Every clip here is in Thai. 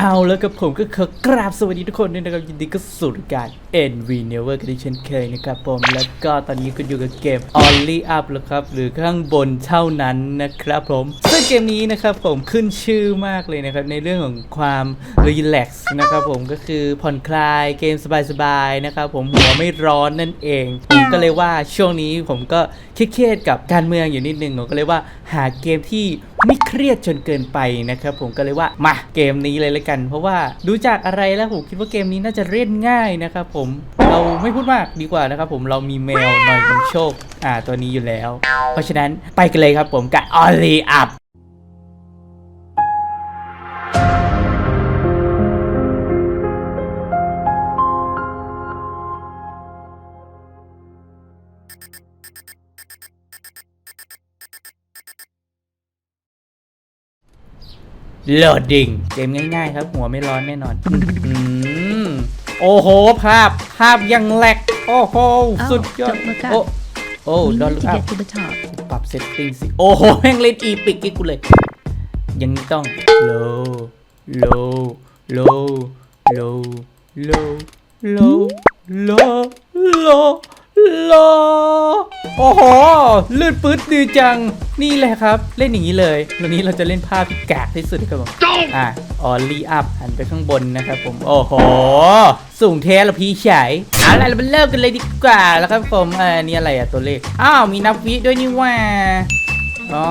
เอาแล้วกับผมก็ขอกราบสวัสดีทุกคนด้วยนะครับยินดีก็สู่การ NV Never กันที่เช่นเคยนะครับผมแล้วก็ตอนนี้ก็อยู่กับเกม Only Up แล้วครับหรือข้างบนเท่านั้นนะครับผมซึ่งเกมนี้นะครับผมขึ้นชื่อมากเลยนะครับในเรื่องของความรีแลกซ์นะครับผมก็คือผ่อนคลายเกมสบายๆนะครับผมหัวไม่ร้อนนั่นเองผมก็เลยว่าช่วงนี้ผมก็เครียดกับการเมืองอยู่นิดนึงผมก็เลยว่าหาเกมที่ไม่เครียดจนเกินไปนะครับผมก็เลยว่ามาเกมนี้เลยละกัน เพราะว่าดูจากอะไรแล้วผมคิดว่าเกมนี้น่าจะเล่นง่ายนะครับผมเราไม่พูดมากดีกว่านะครับผมเรามีแมวหน่อยนำโชค อ่าตัวนี้อยู่แล้ว เพราะฉะนั้นไปกันเลยครับผมกับออลลีอัพ โหลดดิ้งเกมง่ายๆ ครับ หัวไม่ร้อนแน่นอนอืมโอ้โห ภาพภาพยังแหลก โอ้โหสุดยอด don't look up โอ้โอ้ we ดอน need ลุก to อัพ get to the top. ปรับเซตติ้งสิ โอ้โหแม่งเล่นอีปิกให้กูเลย ยังนี้ต้อง low low low low low low low low low โอ้โหลื่นปื๊ดดีจัง นี่แหละครับ เล่นอย่างนี้เลยวันนี้เราจะเล่นภาพที่กากที่สุดครับผมอะออลลี่อัพหันไปข้างบนนะครับผม โอ้โห สูงเทสละพี่ชายเอาล่ะเราไปเริ่มกันเลยดีกว่าแล้วครับผมเออนี่อะไรอะตัวเลข อ้าว มีนับวิด้วยนี่ว่าอ๋อ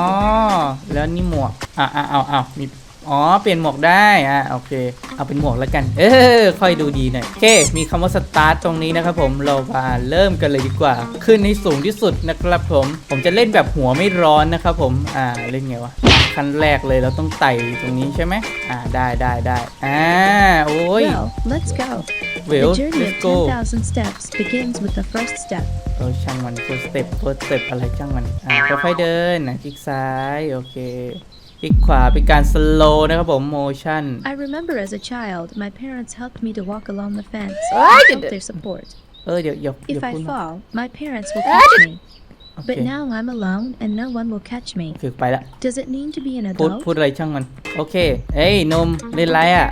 แล้วนี่หมวกอะอะเอาเอามี อ๋อ เปลี่ยนหมวกได้อะโอเค เอาเป็นหมวกแล้วกัน เออ ค่อยดูดีหน่อย โอเค มีคำว่าสตาร์ทตรงนี้นะครับผม เรามาเริ่มกันเลยดีกว่า ขึ้นให้สูงที่สุดนะครับผม ผมจะเล่นแบบหัวไม่ร้อนนะครับผม อ่า เล่นไงวะ ขั้นแรกเลยเราต้องไต่ตรงนี้ใช่ไหม อ่า ได้ได้ได้อ่า โอ้ย Well, let's go. เวล The journey let's of go 10,000 steps begins with the first step. เออช่างมัน first step first step อะไรช่างมัน อ่าค่อยๆเดินนะคลิกซ้าย โอเคค ลิกขวาเป็นการ slow นะครับผม motion I remember as a child, my parents helped me to walk along the fence Ah, without did- their support. เออเดี๋ยวเดี๋ยวเดี๋ยว If I พูดมา fall, my parents will Ah, catch did- me. โอเค But now I'm alone and no one will catch me. คือไปละ Does it mean to be an พูด adult? พูดอะไรช่างมัน โอเค เอ้ยหนมเล่นไรอะ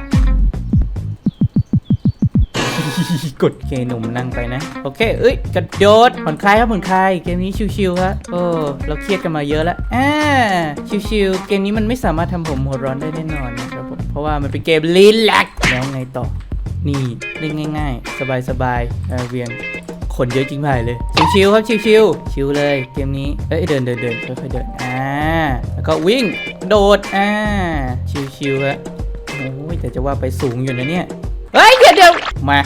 กดเคหนุ่มนั่งไปนะ โอเค เอ้ย กระโดดผ่อนคลายครับผ่อนคลาย เกมนี้ชิวๆครับโอ้ เราเครียดกันมาเยอะแล้วอ่าชิวๆ เกมนี้มันไม่สามารถทำผมหัวร้อนได้แน่นอนนะครับผม เพราะว่ามันเป็นเกมลีแลกแล้วไงต่อ นี่เล่นง่าย ๆ สบายๆเออเวียงคนเยอะจริงไปเลยชิวๆครับชิวๆชิวเลยเกมนี้เอ้ยเดินเดินเดินค่อยๆเดินอ่าแล้วก็วิ่งโดดอ่าชิวๆครับโอ้ยแต่จะว่าไปสูงอยู่นะเนี่ยเฮ้ยเดี๋ยวเดี๋ยวมา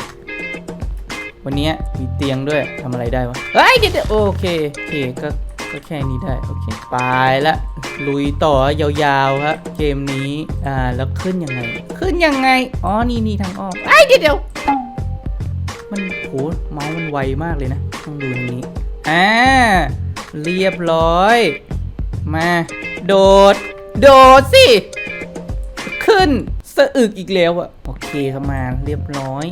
วันนี้มีเตียงด้วยทำอะไรได้วะเฮ้ยเดี๋ยวเดี๋ยวโอเคโอเคก็ก็แค่นี้ได้โอเคไปละลุยต่อยาวๆครับเกมนี้อ่าแล้วขึ้นยังไง ขึ้นยังไงอ๋อนี่นี่ทางอ้อมเอ้เดี๋ยวเดี๋ยวมันโหเมาส์มันไวมากเลยนะต้องดูตรงนี้อ่าเรียบร้อย มา โดด โดดสิ ขึ้นสะอึกอีกแล้วอะโอเคเข้ามาเรียบร้อย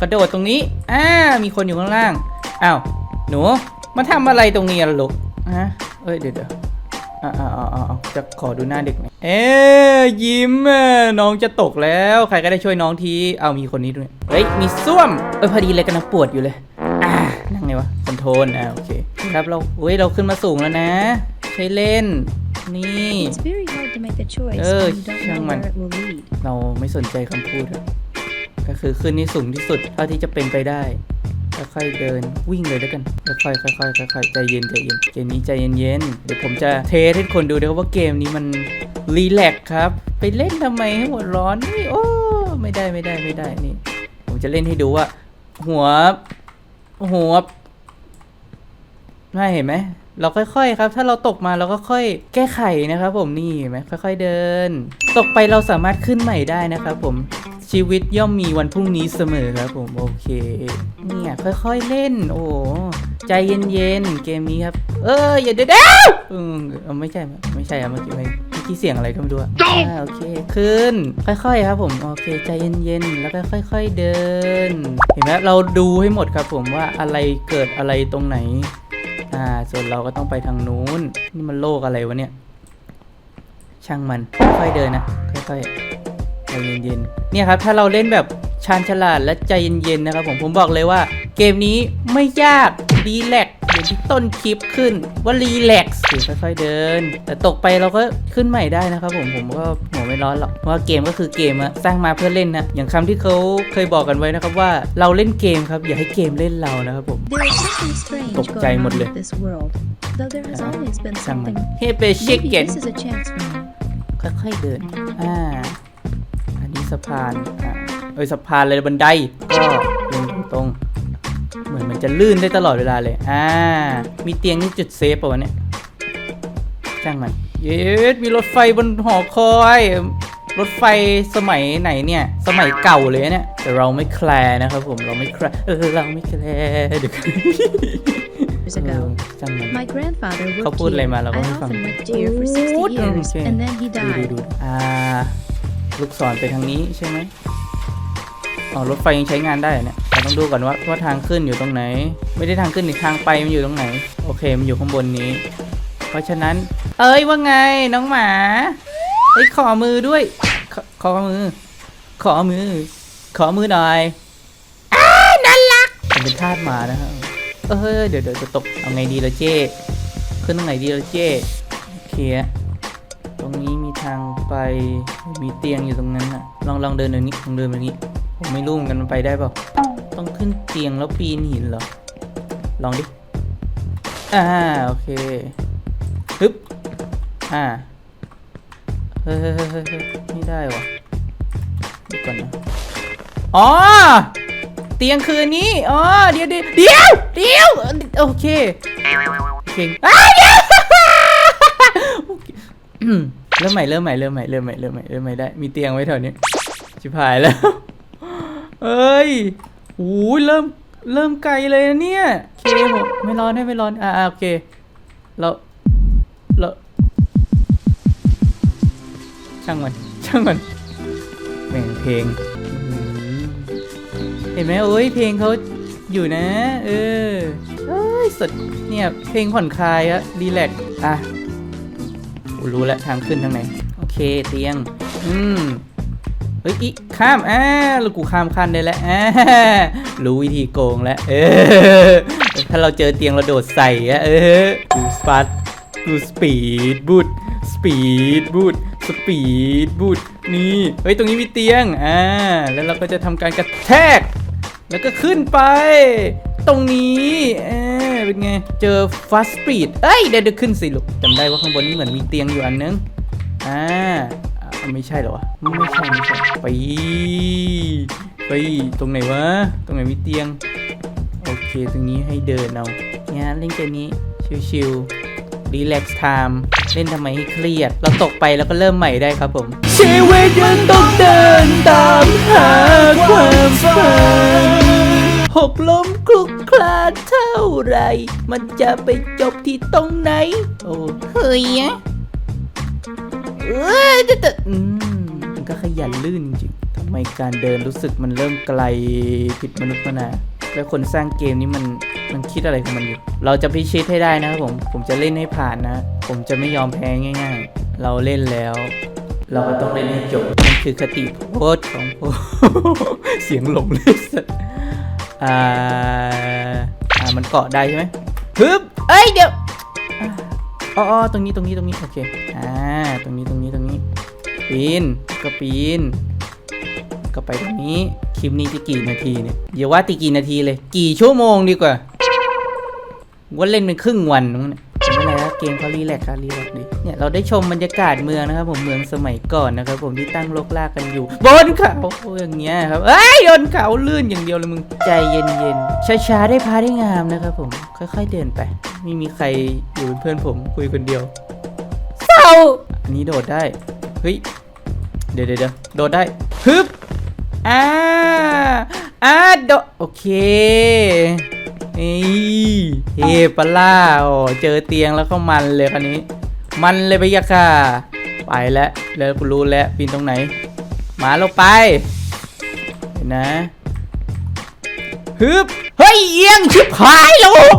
กระโดดตรงนี้อ่ามีคนอยู่ข้างล่างอ้าวหนูมาทำอะไรตรงนี้อะลูกฮะเอ้ยเดี๋ยวเดี๋ยวอ่าอ่าอ่าอ่าจะขอดูหน้าเด็กหน่อยเอ๊ะยิ้มอะน้องจะตกแล้วใครก็ได้ช่วยน้องทีเอามีคนนี้ด้วยเฮ้ยมีส้วมเออพอดีเลยกำลังปวดอยู่เลยอ่านั่งไงวะคอนโทรลอ่าโอเคครับเราเฮ้ยเราขึ้นมาสูงแล้วนะ ใช้เล่นนี่ It's very hard to make a choice Oh, when you don't know siang man. where it will lead. เราไม่สนใจคำพูดอะ ก็คือขึ้นที่สูงที่สุดเท่าที่จะเป็นไปได้ค่อยๆเดินวิ่งเลยแล้วกันค่อยๆค่อยๆค่อยๆใจเย็นใจเย็นเกมนี้ใจเย็นๆเดี๋ยวผมจะเทสให้คนดูด้วยว่าเกมนี้มันรีแลกซ์ครับ ไปเล่นทำไมให้หัวร้อนนี่โอ้ไม่ได้ไม่ได้ไม่ได้นี่ ผมจะเล่นให้ดูว่า หัวหัวน่าเห็นไหม เราค่อยๆครับ ถ้าเราตกมาเราก็ค่อยแก้ไขนะครับผมนี่เห็นไหมค่อย ๆเดิน ตกไปเราสามารถขึ้นใหม่ได้นะครับผมชีวิตย่อมมีวันพรุ่งนี้เสมอครับผมโอเค เนี่ยค่อยๆเล่น โอ้ใจเย็นๆเกมนี้ครับ เอออย่าเดี๋ยวเดอืมไม่ใช่ไม่ใช่อะเมื่อกี้ไม่เมื่อกี้เสียงอะไรก็ไม่รู้อะอ่าโอเคขึ้นค่อยๆครับผมโอเคใจเย็นๆแล้วก็ค่อย ๆเดิน เห็นไหมเราดูให้หมดครับผมว่าอะไรเกิดอะไรตรงไหน อ่า ส่วนเราก็ต้องไปทางนู้น นี่มันโลกอะไรวะเนี่ย ช่างมัน ค่อยๆเดินนะ ค่อยๆใจเย็นๆ เนี่ยครับ ถ้าเราเล่นแบบชาญฉลาดและใจเย็นๆ นะครับผม ผมบอกเลยว่า เกมนี้ไม่ยาก ดีแลก ต้นคลิปขึ้นว่ารีแลกซ์คือค่อยๆเดิน แต่ตกไปเราก็ขึ้นใหม่ได้นะครับผมผมก็หัวไม่ร้อนหรอกเพราะว่าเกมก็คือเกมอะสร้างมาเพื่อเล่นนะอย่างคำที่เขาเคยบอกกันไว้นะครับว่าเราเล่นเกมครับอย่าให้เกมเล่นเรานะครับผม There is something strange Tộc going chay on một lượt. with this world. Though there has À, always been ช่างมันเฮ้ไปเช็คเกค่อยๆเดินอ่าอันนี้สะพานอ่าเอ้ยสะพานเลยบันไดก็เดินตรงๆ จะลื่นได้ตลอดเวลาเลย อ่า มีเตียงนี่จุดเซฟป่ะวะเนี่ยช่างมัน เย็ดมีรถไฟบนหอคอย รถไฟสมัยไหนเนี่ย สมัยเก่าเลยเนี่ย แต่เราไม่แคร์นะครับผม เราไม่แคร์เออ เราไม่แคร์เดี๋ยว Years เออ ago, ช่างมัน my grandfather เขา worked พูดอะไร here. มาเราก็ I ไม่ฟัง often worked here for 60 years, Okay. and then he ดูดู died. ดูอ่า ลูกศรไปทางนี้ใช่ไหมอ๋อ รถไฟยังใช้งานได้เหรอเนี่ยเรา ต้องดูก่อนว่าว่าทางขึ้นอยู่ตรงไหน ไม่ได้ทางขึ้นหรือทางไปมันอยู่ตรงไหน โอเคมันอยู่ข้างบนนี้ เพราะฉะนั้น เอ้ยว่าไงน้องหมาเอ้ยขอมือด้วยขขอมือ ขอมือ ขอมือหน่อยอ้าน่ารักผมเป็นทาสหมานะครับเออเดี๋ยวเดี๋ยวจะตกเอาไงดีละเจ้ขึ้นตรงไหนดีละเจ้โอเคตรงนี้มีทางไปมีเตียงอยู่ตรงนั้นอะลองลองเดินตรงนี้ลองเดินแบบนี้ ผมไม่รู้เหมือนกันมันไปได้เปล่าต้องขึ้นเตียงแล้วปีนหินเหรอ ลองดิ อ่าโอเคฮึบอ่า เฮ้ยเฮ้ยเฮ้ยไม่ได้วะดี๋ยวก่อนนะอ๋อ เตียงคืนนี้ อ๋อ เดี๋ยวเดี๋ยวเดี๋ยวเดี๋ยวโอเคเก่งอ้าวเดี๋ยวเริ่มใหม่เริ่มใหม่เริ่มใหม่เริ่มใหม่เริ่มใหม่เริ่มใหม่ได้ มีเตียงไว้แถวนี้ชิบหายแล้ว เอ้ยโอ้ยเริ่มเริ่มไกลเลยนะเนี่ยโอเคผมไม่ร้อนให้ไม่ร้อนอ่าโอเคเราเราช่างมันช่างมันแบ่งเพลง เห็นไหมโอ้ยเพลงเขาอยู่นะ เออเอ้ยสดเนี่ยเพลงผ่อนคลายอะรีแลกอะรู้แล้วทางขึ้นทางไหน โอเคเตียง อืม เฮ้ยอีข้ามอ่าล้วกูข้ามขั้นได้แล้วอ่ารู้วิธีโกงแล้วเออถ้าเราเจอเตียงเราโดดใส่อะเออกูสปัดกูสปีดบูทสปีดบูทสปีดบูทนี่เฮ้ยตรงนี้มีเตียงอ่าแล้วเราก็จะทำการกระแทก แล้วก็ขึ้นไป ตรงนี้เออเป็นไงเจอ fast speed เอ้ยเดี๋ยวดูขึ้นสิลูกจำได้ว่าข้างบนนี้เหมือนมีเตียงอยู่อันนึงอ่า ไม่ใช่เหรอวะไม่ใช่ไม่ใช่ไปไปตรงไหนวะ ตรงไหนมีเตียง โอเคตรงนี้ให้เดินเอาเนี่ยเล่นเกมนี้ชิวๆรีแลกซ์ไทม์เล่นทำไมให้เครียด เราตกไปแล้วก็เริ่มใหม่ได้ครับผมชีวิตยังต้องเดินตามหาความฝันหกล้มคลุกคลานเท่าไหรมันจะไปจบที่ตรงไหน โอ้เฮ้ยอะ เอ้ยแต่แต่อืมมันก็ขยันลื่นจริงทำไมการเดินรู้สึกมันเริ่มไกลผิดมนุษย์มานาแล้วคนสร้างเกมนี้มันมันคิดอะไรของมันอยู่ เราจะพิชิตให้ได้นะครับผม ผมจะเล่นให้ผ่านนะ ผมจะไม่ยอมแพ้ง่าย ๆ เราเล่นแล้ว เราก็ต้องเล่นให้จบมันคือคติโพสของผมเสียงหลงเลยสัอ่าอ่ามันเกาะได้ใช่ไหมฮึบเอ้ยเดี๋ยวอ๋อตรงนี้ตรงนี้ตรงนี้โอเคอ่าตรงนี้ตรงนี้ตรงนี้ ปีน ก็ปีน ก็ไปตรงนี้ คลิปนี้จะกี่นาทีเนี่ยอย่าว่าตีกี่นาทีเลย กี่ชั่วโมงดีกว่าว่าเล่นเป็นครึ่งวันนู้นเนี่ยไม่เป็นไรครับเกมเขารีแลกซ์ครับรีแลกซ์ดีเนี่ยเราได้ชมบรรยากาศเมืองนะครับ ผมเมืองสมัยก่อนนะครับ ผมที่ตั้งรกรากกันอยู่ บนเขาอยอย่างเงี้ยครับเอ้ยบนเขาลื่นอย่างเดียวเลยมึงใจเย็นๆช้าๆได้พาได้งามนะครับ ผมค่อย ๆเดินไป ไม่มีใครอยู่เป็นเพื่อนผมคุยคนเดียวเศร้าอันนี้โดดได้เฮ้ย เดี๋ยวเดี๋ยวเดี๋ยวโดดได้ฮึบอ่าอ่าโดดโอเคนี่เฮปลาโอ้เจอเตียงแล้วก็มันเลยคันนี้ มันเลยไปยะค่ะ ไปแล้วแล้วกูรู้แล้วปีนตรงไหน มาลงไปเห็นนะฮึบเฮ้ยเอียงชิบหายลูก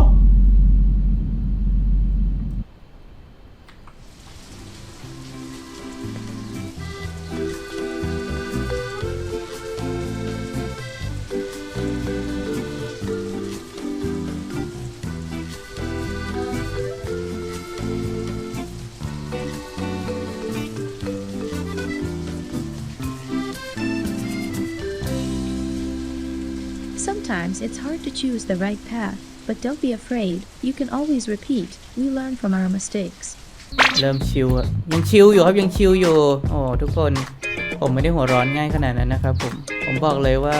Sometimes it's hard to choose the right path, but don't be afraid. You can always repeat. We learn from our mistakes. เริ่มชิวอะยังชิวอยู่ครับยังชิวอยู่ โอ้ทุกคนผมไม่ได้หัวร้อนง่ายขนาดนั้นนะครับผม ผมบอกเลยว่า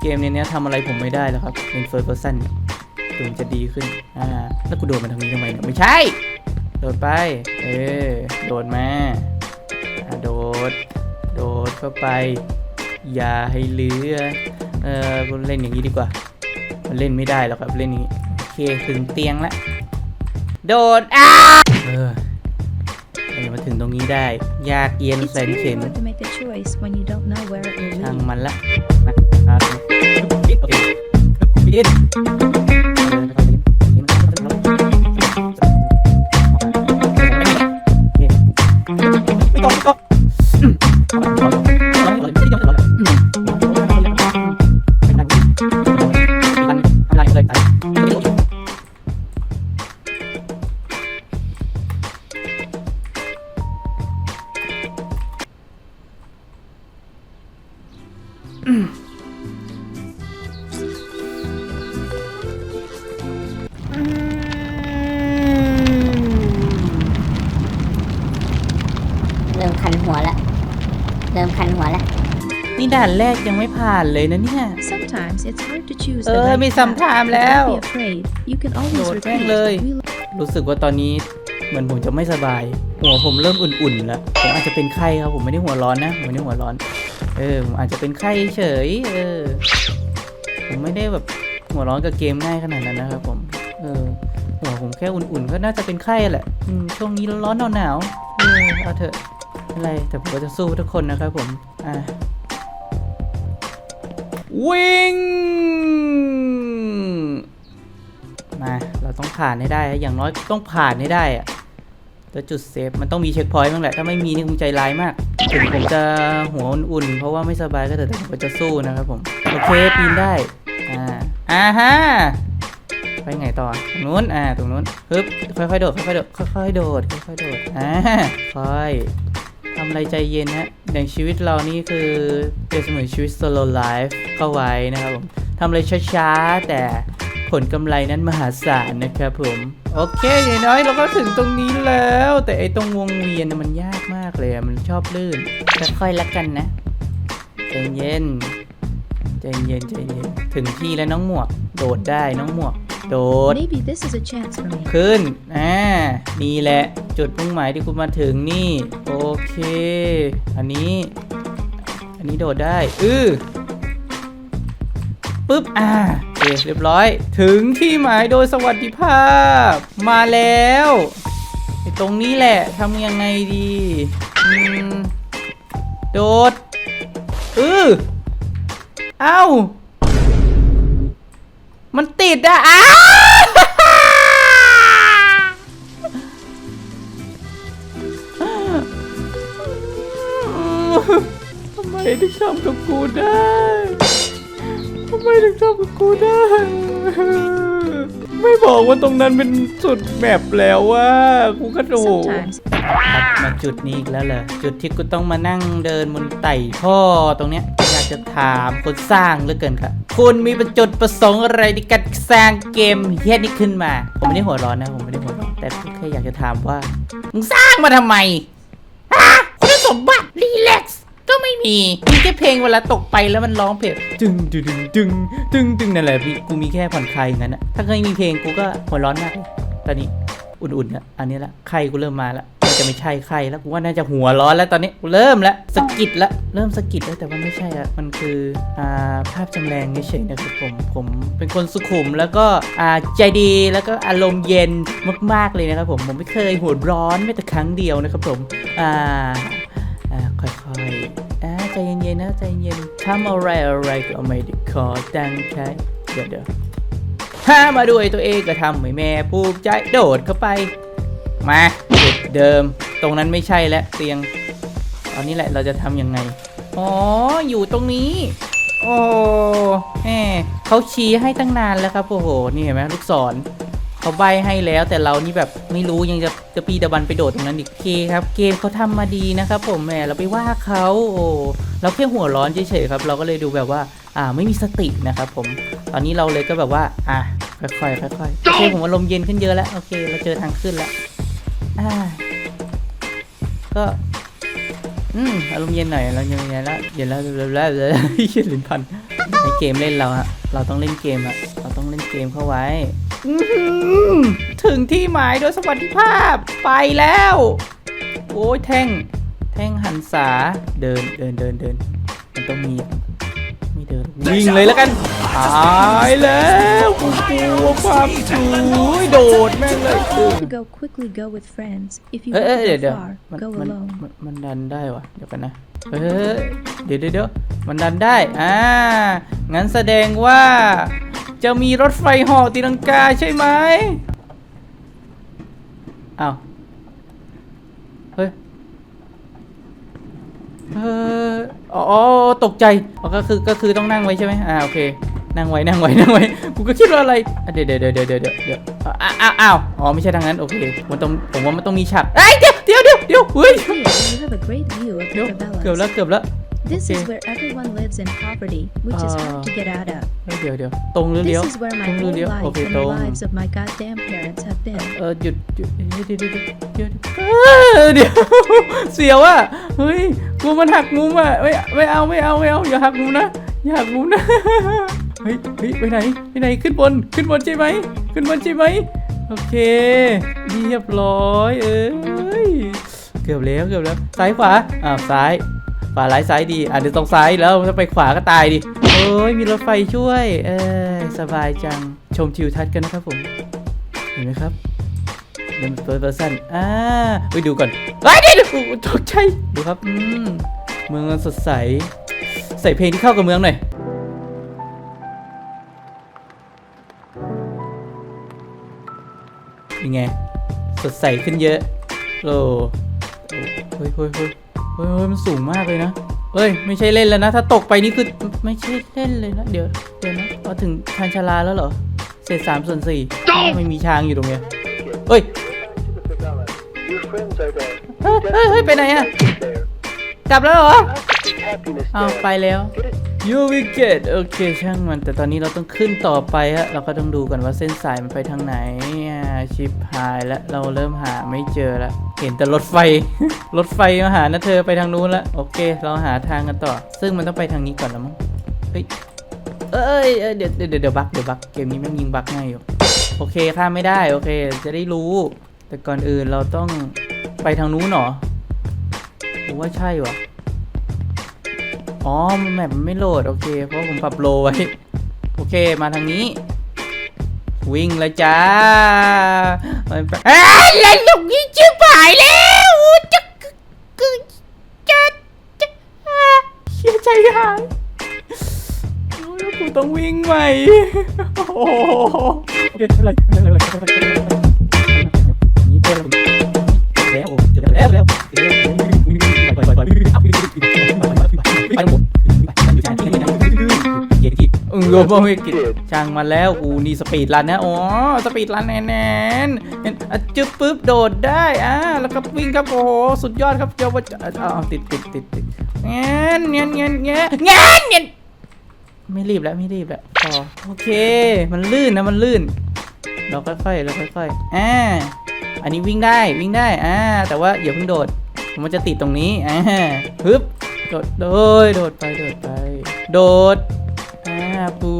เกมในเนี้ยทำอะไรผมไม่ได้แล้วครับเป็นเฟิร์สเพอร์ซันถึงจะดีขึ้น อ่า แล้วกูโดดมาทางนี้ทำไมเนี่ยไม่ใช่ โดดไป เออโดดมาอ่าโดด โดดเข้าไป อย่าให้เหลือ เออกูเล่นอย่างนี้ดีกว่า มันเล่นไม่ได้หรอกครับเล่นอย่างนี้โอเคถึงเตียงละโดดอ้าเออเออมาถึงตรงนี้ได้ ยากเย็น It's แสน really เข็น hard to make a choice when you don't know where it will ช่าง lead. มันละมาเอาปิดโอเคปิด เริ่มคันหัวแล้วเริ่มคันหัวแล้วนี่ด่านแรกยังไม่ผ่านเลยนะเนี่ย Sometimes it's hard to choose เอ the อ right มี path, ซัมไทม์ but แล้ว don't be afraid. You can always Lord, repeat. bang lời. We learn รู้สึกว่าตอนนี้เหมือนผมจะไม่สบาย หัวผมเริ่มอุ่นๆแล้ว ผมอาจจะเป็นไข้ครับ ผมไม่ได้หัวร้อนนะผมไม่ได้หัวร้อนเออผมอาจจะเป็นไข้เฉย เออ ผมไม่ได้แบบหัวร้อนกับเกมง่ายขนาดนั้นนะครับผม เออหัวผมแค่อุ่นๆ ก็น่าจะเป็นไข้แหละอืมช่วงนี้ร้อนๆหนาวๆเออเอาเถอะไม่เป็นไรแต่ผมก็จะสู้ทุกคนนะครับผมอะวิ่งมาเราต้องผ่านให้ได้อะอย่างน้อยต้องผ่านให้ได้อะแล้วจุดเซฟมันต้องมีเช็คพอยต์บ้างแหละ ถ้าไม่มีนี่คงใจร้ายมาก ถึงผมจะหัวอุ่นๆเพราะว่าไม่สบายก็เถอะแต่ผมจะสู้นะครับผม โอเคปีนได้ อ่า อ่าฮะ ไปไงต่อ ตรงนู้น อ่า ตรงนู้นฮึบค่อยๆโดด ค่อยๆโดด ค่อยๆโดด ค่อยๆโดด อ่า ค่อยทำอะไรใจเย็นฮะ อย่างชีวิตเรานี่คือเป็นเสมือนชีวิต solo life เข้าไว้นะครับผม ทำอะไรช้าๆแต่ผลกำไรนั้นมหาศาลนะครับผม โอเคอย่างน้อยเราก็ถึงตรงนี้แล้ว แต่ไอ้ตรงวงเวียนน่ะมันยากมากเลยอะมันชอบลื่นค่อยๆละกันนะใจเย็นใจเย็นใจเย็นถึงที่แล้วน้องหมวก โดดได้น้องหมวก โดด Maybe this is a chance for me. ขึ้นอ่านี่แหละ จุดมุ่งหมายที่คุณมาถึงนี่ โอเค อันนี้ อันนี้โดดได้ อือปึ๊บอ่าโอ เคเรียบร้อย ถึงที่หมายโดยสวัสดิภาพ มาแล้วไอ้ตรงนี้แหละทำยังไงดีโดดอือเอ้า มันติดอะอ้าทำไมถึงทำกับกูได้ ทำไมถึงทำกับกูได้ ไม่บอกว่าตรงนั้นเป็นสุดแมปแล้วว่ากูกระโดด Sometimes มาจุดนี้อีกแล้วเหรอจุดที่กูต้องมานั่งเดินบนไต่ท่อตรงเนี้ยอยากจะถามคนสร้างเหลือเกินครับคุณมีประจุดประสงค์อะไรในการสร้างเกมเฮี้ยนี้ขึ้นมา ผมไม่ได้หัวร้อนนะผมไม่ได้หัวร้อนแต่แค่อยากจะถามว่ามึงสร้างมาทำไมฮะคุณสมบัติรีแลกซ์ ก็ไม่มี มีแค่เพลงเวลาตกไปแล้วมันร้องเพลงดึงดึงดึงดึงดึงดึงนั่นแหละพี่กูมีแค่ผ่อนคลายอย่างนั้นอะถ้าเคยมีเพลงกูก็หัวร้อนมากเลยตอนนี้อุ่นๆอะอันนี้ละไข้กูเริ่มมาละจะไม่ใช่ไข้แล้วกูว่าน่าจะหัวร้อนแล้วตอนนี้กูเริ่มแล้วสกิดละเริ่มสกิดแล้วแต่ว่าไม่ใช่อะมันคืออ่าภาพจำแรงเฉยๆนะครับผมผมเป็นคนสุขุมแล้วก็อ่าใจดีแล้วก็อารมณ์เย็นมากๆเลยนะครับผมผมไม่เคยหัวร้อนแม้แต่ครั้งเดียวนะครับผมอ่าอ่าค่อยๆ นนะใจเย็นทำอะไรอะไรก็ไม่ได้ขอตั้งใจเดี๋ยวเดี๋ยวถ้ามาด้วยตัวเองก็ทำให้แม่ภูมิใจโดดเข้าไป มาจุดเดิม ตรงนั้นไม่ใช่แล้วเตียงตอนนี้แหละเราจะทำยังไง อ๋อ อยู่ตรงนี้ โอ้แหมเขาชี้ให้ตั้งนานแล้วครับ โอ้โห นี่เห็นไหมลูกศร เขาใบให้แล้วแต่เรานี่แบบไม่รู้ยังจะจะปีตะบันไปโดดตรงนั้นอีกเคครับเกมเขาทำมาดีนะครับผมแหมเราไปว่าเขาโอ้เราแค่หัวร้อนเฉยๆครับ เราก็เลยดูแบบว่าอ่าไม่มีสตินะครับผมตอนนี้เราเลยก็แบบว่าอะค่อยๆค่อยๆโอเคผมอารมณ์เย็นขึ้นเยอะแล้วโอเค เราเจอทางขึ้นแล้วอ่าก็อืมอารมณ์เย็นหน่อยเราเย็นแล้วเย็นแล้วเย็นแล้วเย็นแล้วเย็นลิ้นพันในเกมเล่นเราอะเราต้องเล่นเกมอะเราต้องเล่นเกมเข้าไว้ อื้อหือถึงที่หมายโดยสวัสดิภาพไปแล้ว โอ้ยแท่ง แท่งหันษาเดินเดินเดินเดินมันต้องมี อะไม่เดินวิ่งเลยแล้วกันตายแล้วกูกลัวความสูงโดดแม่งเลยตึง To go quickly, go with friends. If you เอ้ย want เอ้ย to เดี๋ยว go เดี๋ยว far, มัน go มัน alone. มันมันดันได้วะเดี๋ยวกันนะเฮ้ยเดี๋ยวเดี๋ยวเดี๋ยวมันดันได้ อ่า งั้นแสดงว่า จะมีรถไฟเหอตีลังกาใช่ไหมอ้าวเฮ้ย เอออ๋ออ๋อตกใจอ๋อก็คือก็คือต้องนั่งไว้ใช่ไหมอ่าโอเค นั่งไว้นั่งไว้นั่งไว้กูก็คิดว่าอะไรอะเดี๋ยวเดี๋ยวเดี๋ยวเดี๋ยวเดี๋ยวเดี๋ยวอ้าวอ้าวอ้าวอ๋อไม่ใช่ทางนั้นโอเคมันต้องผมว่ามันต้องมีฉากเอ้ยเดี๋ยวเดี๋ยวเดี๋ยวเดี๋ยวเฮ้ย Here, you have a great view of เดี๋ยว the เกือบแล้ว favelas. เกือบแล้ว This Okay. is where everyone lives in poverty, which is Ah. hard to get out of. เฮ้ยเดี๋ยวเดี๋ยวตรงหรือเลี้ยว This is where ต my รงหรือ whole เลี้ยว โอ life เค and ตร the ง lives of my goddamn parents have been. เออหยุดหยุดเดี๋ยวเดี๋ยวเดี๋ยวเดี๋ยวเดี๋ยวเออเดี๋ยว เสียวอะเฮ้ยกูมันหักมุมอะไม่ไม่เอาไม่เอาไม่เอาอย่าหักมุมนะอย่าหักมุมนะเฮ้ยเฮ้ยไปไหนไปไหนขึ้นบนขึ้นบนใช่ไหมขึ้นบนใช่ไหมโอเคเรียบร้อยเอ้ยเกือบแล้วเกือบแล้วซ้ายขวาอ้าวซ้าย ขวาร้ายซ้ายดีอะเดี๋ยวตรงซ้ายแล้วถ้าไปขวาก็ตายดิโอ้ยมีรถไฟช่วย เอ้ยสบายจังชมทิวทัศน์กันนะครับผม เห็นไหมครับเป็นเฟิร์สเพอร์ซันอ่าไปดูก่อนไอ้เดี๋ยวโอ้โหตกใจดูครับอืมเมืองสดใส ใส่เพลงที่เข้ากับเมืองหน่อยยังไง สดใสขึ้นเยอะโลเฮ้ยเฮ้ยเฮ้ย เฮ้ยเฮ้ยเฮ้ยมันสูงมากเลยนะเฮ้ยไม่ใช่เล่นแล้วนะ ถ้าตกไปนี่คือไม่ใช่เล่นเลยนะเดี๋ยวเดี๋ยวนะพอถึงชานชาลาแล้วเหรอเศษสามส่วนสี่ไม่มีช้างอยู่ตรงเนี้ยเฮ้ย Your friends are there. เฮ้ยเฮ้ยเฮ้ยไปไหนอะ There. กลับแล้วเหรอ Have to seek happiness อ้าว there. ไปแล้ว Get it? You will get โอเคช่างมัน แต่ตอนนี้เราต้องขึ้นต่อไปฮะเราก็ต้องดูก่อนว่าเส้นสายมันไปทางไหนอ่าชิปหายแล้วเราเริ่มหาไม่เจอแล้ว เห็นแต่รถไฟ รถไฟมาหานะเธอไปทางนู้นแล้วโอเค เราหาทางกันต่อ ซึ่งมันต้องไปทางนี้ก่อนแล้วมั้งเฮ้ยเอ้ยเดี๋ยวเดี๋ยวเดี๋ยวบักเดี๋ยวบักเกมนี้ม่งยิงบักง่ายอยู่โอเคข้ามไม่ได้โอเค จะได้รู้ แต่ก่อนอื่นเราต้องไปทางนู้นเหรอผมว่าใช่วะอ๋อมันแมปมันไม่โหลดโอเค เพราะผมปรับโลไว้ โอเคมาทางนี้ วิ่งเลยจ้าเอ้ยเล่นลูกนี้ชิบหายแล้วจะกึจะจะอ่าเสียใจหายโอ้ยกูต้องวิ่งใหม่โอ้โหเดี๋ยวอะไรอะไรอะไรนี่เดี๋ยวแล้วเดี๋ยวแล้วแล้ว รติเออบ่ไม่กินช่างมาแล้วกูนี่สปีดรันนะอ๋อสปีดรันแน่นเห็นอะจึ๊บปึ๊บโดดได้อ่าแล้วก็วิ่งครับโอ้โหสุดยอดครับเจ้าว่าอ้าวติดติดติดติดเงี้ยเงี้ยเงี้ยเงี้ยเงี้ยเงี้ยไม่รีบแล้วไม่รีบแล้วพอโอเค มันลื่นนะมันลื่น เราค่อยๆเราค่อยๆอ่าอันนี้วิ่งได้วิ่งได้อ่าแต่ว่าอย่าเพิ่งโดดมันจะติดตรงนี้อ่าฮึบโดดโดยโดดไปโดดไป โดด ปู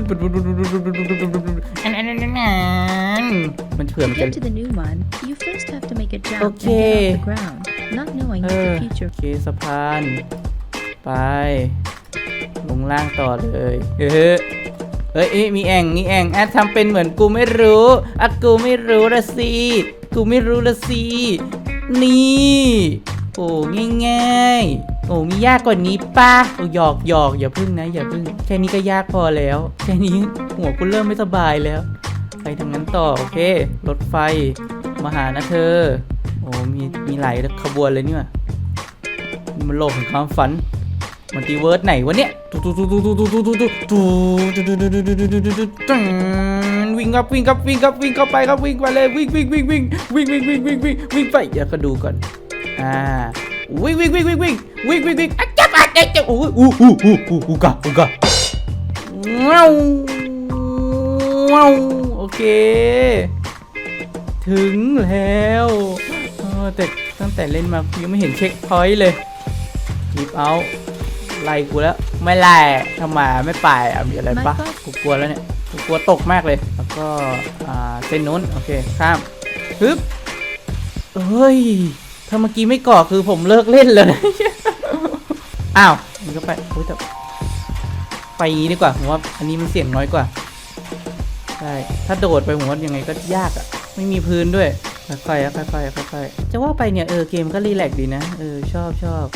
ดปูดปูดปูดปูดปูดปูดปูดปูดปูดอันอันอันอันมันเผื่อ To มันจะ get to the new one, you first have to make a jump and get off the ground, not knowing เอ that อ the โอ future เคสะพาน ไป ลงล่างต่อเลยเออเฮ้ยเอ้ยมีแอ่งมีแอ่งแอดทำเป็นเหมือนกูไม่รู้อะกูไม่รู้ละสิกูไม่รู้ละสินี่ โอ้ง่ายๆ โอ้มียากกว่านี้ปะโอ้หยอกหยอกอย่าพึ่งนะ อย่าพึ่ง แค่นี้ก็ยากพอแล้ว แค่นี้หัวกูเริ่มไม่สบายแล้ว ไปทางนั้นต่อ โอเค รถไฟ มาหานะเธอ โอ้มีมีหลายขบวนเลยนี่หว่านี่มันโลกแห่งความฝันมัลติเวิร์สไหนวะเนี่ยตูตูตูตูตูตูตูตูตูตูตูตูตูตูตูตูตูตูตูวิ่งครับวิ่งครับวิ่งครับวิ่งเข้าไปครับวิ่งไปเลยวิ่งวิ่งวิ่งวิ่งวิ่งวิ่งวิ่งวิ่งวิ่งวิ่งไปเดี๋ยวก็ดูก่อนอ่าวิ่งวิ่งวิ่งวิ่งวิ่ง วิ่งวิ่งวิ่งอะจับอะจับจับโอ้ยอู้อู้อู้อู้อู้กะอู้กะว้าวว้าวโอเค ถึงแล้วเออแต่ตั้งแต่เล่นมายังไม่เห็นเช็คพอยต์เลยหยิบเอาไล่กูแล้วไม่ไล่ทำไมไม่ไปอะมีอะไรปะกูกลัวแล้วเนี่ยกูกลัวตกมากเลย แล้วก็อ่าเส้นนู้นโอเคข้ามฮึบเฮ้ยถ้าเมื่อกี้ไม่ก่อคือผมเลิกเล่นเลย อ้าวมันก็ไปโอ้ยแต่ไปอย่างนี้ดีกว่าผมว่าอันนี้มันเสี่ยงน้อยกว่าใช่ถ้าโดดไปผมว่ายังไงก็ยากอะ่ะ ไม่มีพื้นด้วยค่อยๆค่อยๆค่อยๆจะว่าไปเนี่ยเออเกมก็รีแลกซ์ดีนะเออชอบชอบ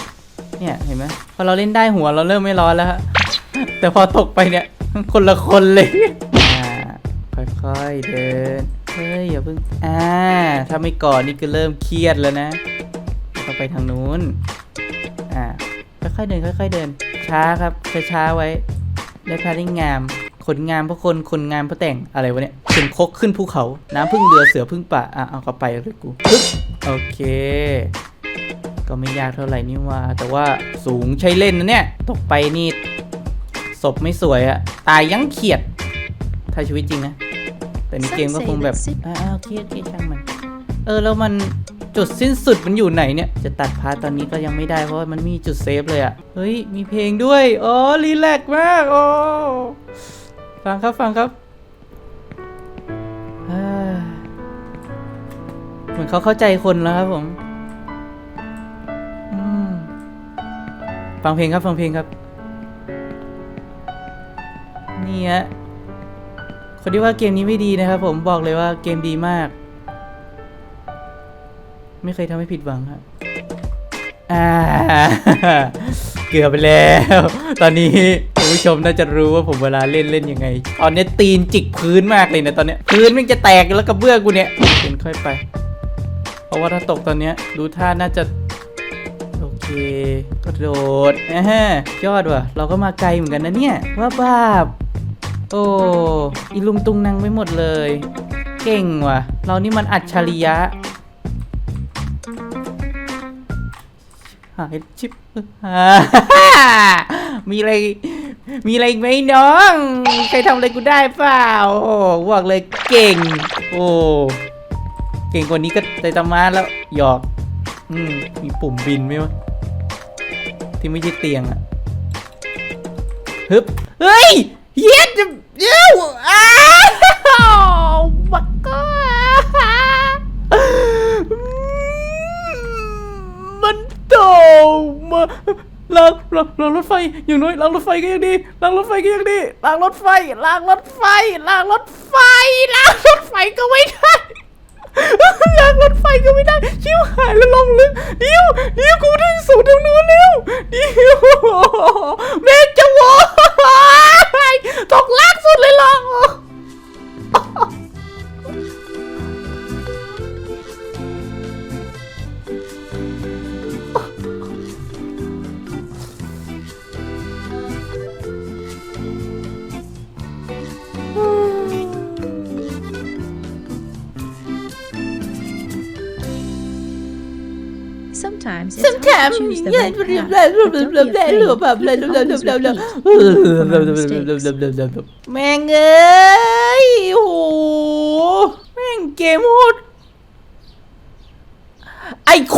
เนี่ยเห็นไหมพอเราเล่นได้หัวเราเริ่มไม่ร้อนแล้วฮะแต่พอตกไปเนี่ยคนละคนเลยอ่าค่อยๆเดินเฮ้ยอย่าเพิ่งอ่าถ้าไม่ก่อนนี่ก็เริ่มเครียดแล้วนะต้องไปทางนู้นอ่า ค่อยๆเดินค่อยๆเดิน ช้าครับช้าๆไว้ได้พาได้งามขนงามเพราะคนคนงามเพราะแต่งอะไรวะเนี่ยขึ้นคกขึ้นภูเขา น้ำพึ่งเรือเสือพึ่งป่าอะเอาเข้าไปเลยกูปึ๊บโอเค ก็ไม่ยากเท่าไหร่นี่ว่า แต่ว่าสูงใช้เล่นนะเนี่ย ตกไปนี่ศพไม่สวยอะตายยังเขียด ถ้าชีวิตจริงนะ แต่ในเกมก็คงแบบอ่าโอเคโอเคช่างมัน เออแล้วมัน จุดสิ้นสุดมันอยู่ไหนเนี่ย จะตัดพาร์ตอนนี้ก็ยังไม่ได้เพราะมันมีจุดเซฟเลยอะเฮ้ย มีเพลงด้วย อ๋อ รีแลกมาก โอ้ฟังครับ ฟังครับเหมือนเขาเข้าใจคนแล้วครับผมฟังเพลงครับ ฟังเพลงครับ นี่ฮะคนที่ว่าเกมนี้ไม่ดีนะครับผมบอกเลยว่าเกมดีมาก ไม่เคยทำให้ผิดหวังครับอ่าเกือบไปแล้ว ตอนนี้คุณผู้ชมน่าจะรู้ว่าผมเวลาเล่นเล่นยังไง ตอนนี้ตีนจิกพื้นมากเลยนะตอนเนี้ยพื้นมันจะแตกแล้วกระเบื้องกูเนี่ยเดินค่อยไป เพราะว่าถ้าตกตอนเนี้ยดูท่าน่าจะ โอเคกระโดดอ่าฮะยอดว่ะ เราก็มาไกลเหมือนกันนะเนี่ยว่าบ้าบโอ้อีลุงตุงนังไปหมดเลย เก่งว่ะ เรานี่มันอัจฉริยะ หายชิบอ่ามีอะไร มีอะไรอีกไหมน้อง ใครทำอะไรกูได้เปล่า โอ้บอกเลยเก่ง โอ้ เก่งกว่านี้ก็ไตตามาแล้ว หยอก อืม มีปุ่มบินไหมวะ ที่ไม่ใช่เตียงอะฮึบ เฮ้ย เย็ดเย้วอ้าวบักก็มันโต มาลางลางลางรถไฟอย่างน้อยลางรถไฟก็ยังดีลางรถไฟก็ยังดีลางรถไฟลางรถไฟลางรถไฟลางรถไฟก็ไม่ได้ลางรถไฟก็ไม่ได้ ชิวหายแล้วลงลึกเดี๋ยวเดี๋ยวกูถึงสู่ตรงนู้นแล้วเดี๋ยวแม่จะวายตกลากสุดเลยหรอ Sometimes it's Sometimes hard to choose the right path, but don't be afraid. You can always repeat. We learn from our mistakes. แม่งเอ้ยโหแม่งเกมโหดไอ้ค